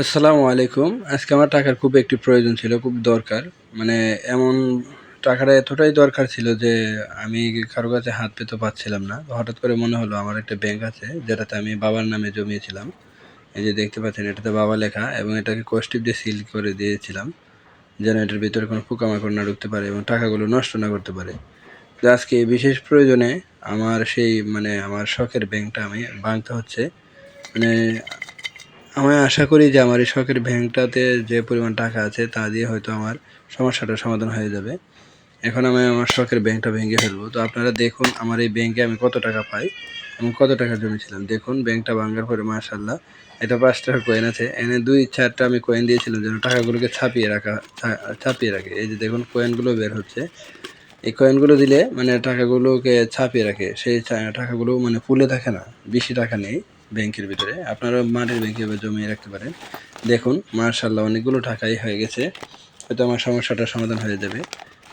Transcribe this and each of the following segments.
আসসালামু আলাইকুম। আজকে আমার টাকার খুব একটি প্রয়োজন ছিল, খুব দরকার। মানে এমন টাকাটা এতটাই দরকার ছিল যে আমি কারও কাছে হাত পেতে পাচ্ছিলাম না। হঠাৎ করে মনে হলো, আমার একটা ব্যাংক আছে, যেটাতে আমি বাবার নামে জমিয়েছিলাম। এই যে দেখতে পাচ্ছেন, এটাতে বাবা লেখা এবং এটাকে কোস্টিপ দিয়ে সিল করে দিয়েছিলাম, যেন এটার ভিতরে কোনো পোকামাকড় না ঢুকতে পারে এবং টাকাগুলো নষ্ট না করতে পারে। তো আজকে বিশেষ প্রয়োজনে আমার সেই মানে আমার শখের ব্যাংকটা আমি ভাঙতে হচ্ছে। মানে আমি আশা করি যে আমার এই শখের ব্যাংকটাতে যে পরিমাণ টাকা আছে তা দিয়ে হয়তো আমার সমস্যাটার সমাধান হয়ে যাবে। এখন আমি আমার শখের ব্যাংকটা ভেঙে ফেলব। তো আপনারা দেখুন আমার এই ব্যাংকে আমি কত টাকা পাই এবং কত টাকা জমেছিলাম দেখুন, ব্যাংকটা ভাঙার পরে মাশাল্লাহ এটা পাঁচ টাকা কয়েন আছে। এনে দুই চারটা আমি কয়েন দিয়েছিলাম যেন টাকাগুলোকে ছাপিয়ে রাখা ছাপিয়ে রাখে। এই যে দেখুন কয়েনগুলো বের হচ্ছে। এই কয়েনগুলো দিলে মানে টাকাগুলোকে ছাপিয়ে রাখে। সেই টাকাগুলো মানে ফুলে থাকে না, বেশি টাকা নেই। ব্যাংকের ভিতরে। আপনারা মাটির ব্যাংকে জমিয়ে রাখতে পারেন। দেখুন মার্শাল্লাহ অনেকগুলো টাকাই হয়ে গেছে। হয়তো আমার সমস্যাটার সমাধান হয়ে যাবে।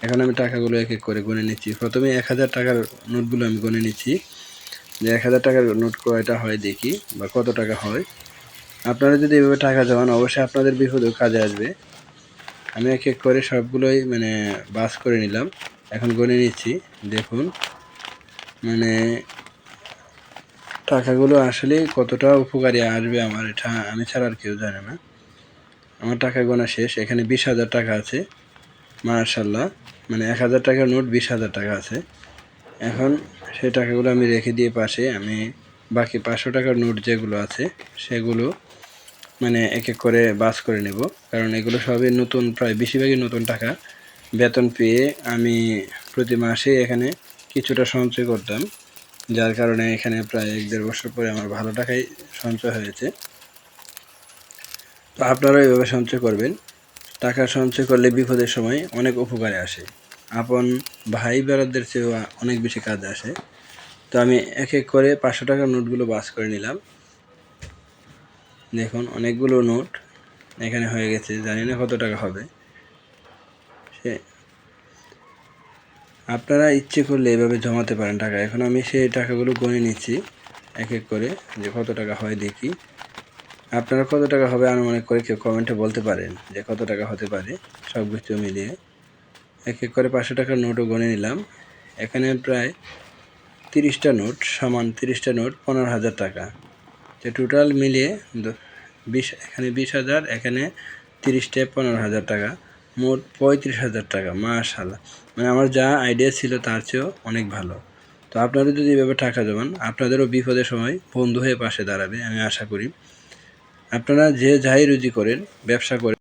এখন আমি টাকাগুলো এক এক করে গুনে নিচ্ছি। প্রথমে এক হাজার টাকার নোটগুলো আমি গুনে নিচ্ছি। যে এক হাজার টাকার নোট কয়টা হয় দেখি, বা কত টাকা হয়। আপনারা যদি এভাবে টাকা জমান, অবশ্যই আপনাদের বিপদেও কাজে আসবে। আমি এক এক করে সবগুলোই মানে বাস করে নিলাম। এখন গুনে নিচ্ছি। দেখুন মানে টাকাগুলো আসলে কতটা উপকারী আসবে আমার এটা আমি ছাড়া আর কেউ জানে না। আমার টাকা গোনা শেষ, এখানে বিশ হাজার টাকা আছে মার্শাল্লাহ মানে এক হাজার টাকার নোট বিশ হাজার টাকা আছে। এখন সেই টাকাগুলো আমি রেখে দিয়ে পাশে আমি বাকি পাঁচশো টাকার নোট যেগুলো আছে, সেগুলো মানে এক এক করে বাস করে নেব। কারণ এগুলো সবই নতুন, প্রায় বেশিরভাগই নতুন টাকা। বেতন পেয়ে আমি প্রতি মাসে এখানে কিছুটা সঞ্চয় করতাম। যার কারণে এখানে প্রায় এক দেড় বছর পরে আমার ভালো টাকাই সঞ্চয় হয়েছে। তো আপনারাও এভাবে সঞ্চয় করবেন। টাকা সঞ্চয় করলে বিপদের সময় অনেক উপকারে আসে। আপন ভাই বেড়াদের চেয়েও অনেক বেশি কাজে আসে। তো আমি এক এক করে পাঁচশো টাকার নোটগুলো বাস করে নিলাম। দেখুন, অনেকগুলো নোট এখানে হয়ে গেছে। জানি না কত টাকা হবে। সে আপনারা ইচ্ছে করলে এভাবে জমাতে পারেন টাকা। এখন আমি সেই টাকাগুলো গণে নিচ্ছি, এক এক করে, যে কত টাকা হয় দেখি। আপনারা কত টাকা হবে আনুমানিক করে কেউ কমেন্টে বলতে পারেন যে কত টাকা হতে পারে সব কিছু মিলিয়ে। এক এক করে পাঁচশো টাকার নোটও গণে নিলাম। এখানে প্রায় তিরিশটা নোট, সমান তিরিশটা নোট, পনেরো হাজার টাকা। যে টোটাল মিলিয়ে বিশ, এখানে বিশ হাজার, এখানে তিরিশটা, পনেরো হাজার টাকা। মোট পঁয়ত্রিশ হাজার টাকা মাশাল্লাহ মানে আমার যা আইডিয়া ছিল তার চেয়েও অনেক ভালো। তো আপনারা যদি এভাবে টাকা জমান, আপনাদেরও বিপদের সময় বন্ধু হয়ে পাশে দাঁড়াবে, আমি আশা করি। আপনারা যে যাই রুজি করেন, ব্যবসা করেন